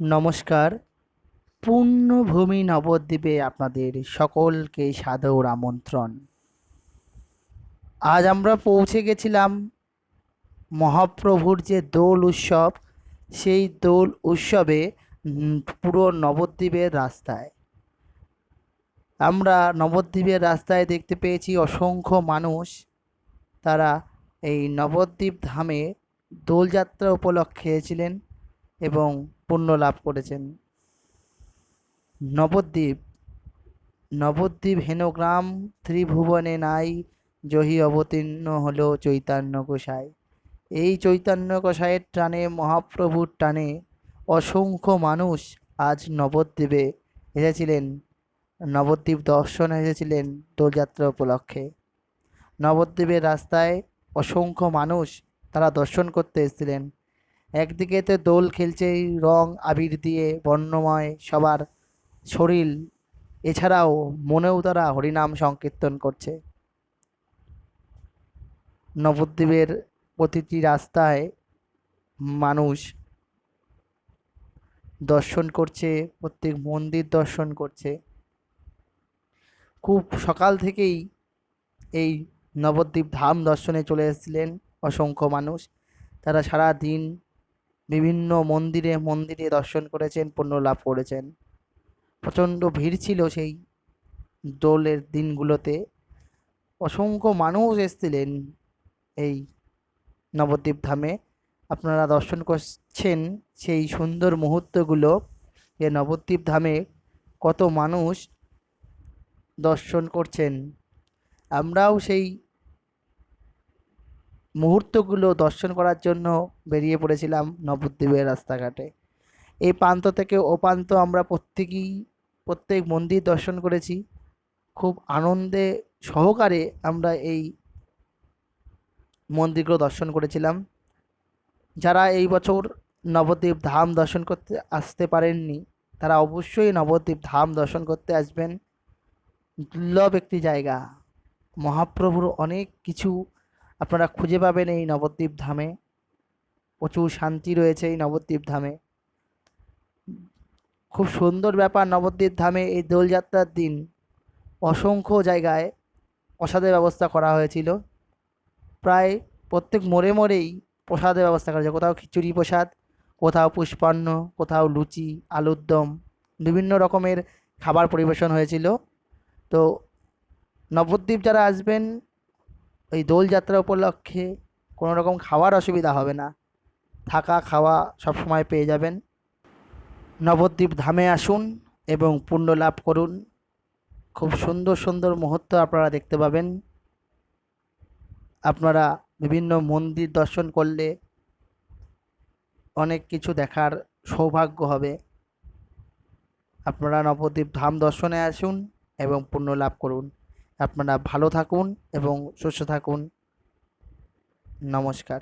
নমস্কার। পূর্ণভূমি নবদ্বীপে আপনাদের সকলকে সাদর আমন্ত্রণ। আজ আমরা পৌঁছে গেছিলাম মহাপ্রভুর যে দোল উৎসব, সেই দোল উৎসবে পুরো নবদ্বীপের রাস্তায়। আমরা নবদ্বীপের রাস্তায় দেখতে পেয়েছি অসংখ্য মানুষ। তারা এই নবদ্বীপ ধামে দোলযাত্রা উপলক্ষে এসেছিলেন এবং পুণ্য লাভ করেছেন। নবদ্বীপ নবদ্বীপ হেনগ্রাম ত্রিভুবনে নাই জহি অবতীর্ণ হলো চৈতন্য গোসাই এই চৈতন্য গোসাইয়ের টানে, মহাপ্রভুর টানে অসংখ্য মানুষ আজ নবদ্বীপে এসেছিলেন। নবদ্বীপ দর্শনে এসেছিলেন দোলযাত্রা উপলক্ষে। নবদ্বীপের রাস্তায় অসংখ্য মানুষ তারা দর্শন করতে এসেছিলেন। একদিকে তো দোল খেলছে রং আবির দিয়ে, বর্ণময় সবার শরীর। এছাড়াও মনেও তারা হরিনাম সংকীর্তন করছে। নবদ্বীপের প্রতিটি রাস্তায় মানুষ দর্শন করছে, প্রত্যেক মন্দির দর্শন করছে। খুব সকাল থেকেই এই নবদ্বীপ ধাম দর্শনে চলে এসেছিলেন অসংখ্য মানুষ। তারা সারা দিন বিভিন্ন মন্দিরে মন্দিরে দর্শন করেছেন পুণ্য লাভ করেছেন। প্রচণ্ড ভিড় ছিল সেই দোলের দিনগুলোতে। অসংখ্য মানুষ এসেছিলেন এই নবদ্বীপ ধামে। আপনারা দর্শন করছেন সেই সুন্দর মুহূর্তগুলো। যে নবদ্বীপ ধামে কত মানুষ দর্শন করছেন। আমরাও সেই মুহূর্তগুলো দর্শন করার জন্য বেরিয়ে পড়েছিলাম নবদ্বীপের রাস্তাঘাটে। এই প্রান্ত থেকে ও প্রান্ত আমরা প্রত্যেকেই, প্রত্যেক মন্দির দর্শন করেছি। খুব আনন্দে সহকারে আমরা এই মন্দিরগুলো দর্শন করেছিলাম। যারা এই বছর নবদ্বীপ ধাম দর্শন করতে আসতে পারেননি, তারা অবশ্যই নবদ্বীপ ধাম দর্শন করতে আসবেন। দুর্লভ একটি জায়গা। মহাপ্রভুর অনেক কিছু আপনারা খুঁজে পাবেন এই নবদ্বীপ ধামে। প্রচুর শান্তি রয়েছে এই নবদ্বীপ ধামে। খুব সুন্দর ব্যাপার নবদ্বীপ ধামে এই দোলযাত্রার দিন। অসংখ্য জায়গায় প্রসাদের ব্যবস্থা করা হয়েছিল। প্রায় প্রত্যেক মোড়ে মোড়েই প্রসাদের ব্যবস্থা করা হয়েছে। কোথাও খিচুড়ি প্রসাদ, কোথাও পুষ্পান্ন, কোথাও লুচি, আলুর দম, বিভিন্ন রকমের খাবার পরিবেশন হয়েছিল। তো নবদ্বীপ যারা আসবেন এই দোলযাত্রা উপলক্ষে কোনো রকম খাওয়ার অসুবিধা হবে না। থাকা, খাওয়া সবসময় পেয়ে যাবেন। নবদ্বীপ ধামে আসুন এবং পুণ্য লাভ করুন। খুব সুন্দর সুন্দর মুহূর্ত আপনারা দেখতে পাবেন। আপনারা বিভিন্ন মন্দির দর্শন করলে অনেক কিছু দেখার সৌভাগ্য হবে। আপনারা নবদ্বীপ ধাম দর্শনে আসুন এবং পুণ্য লাভ করুন। আপনারা ভালো থাকুন এবং সুস্থ থাকুন। নমস্কার।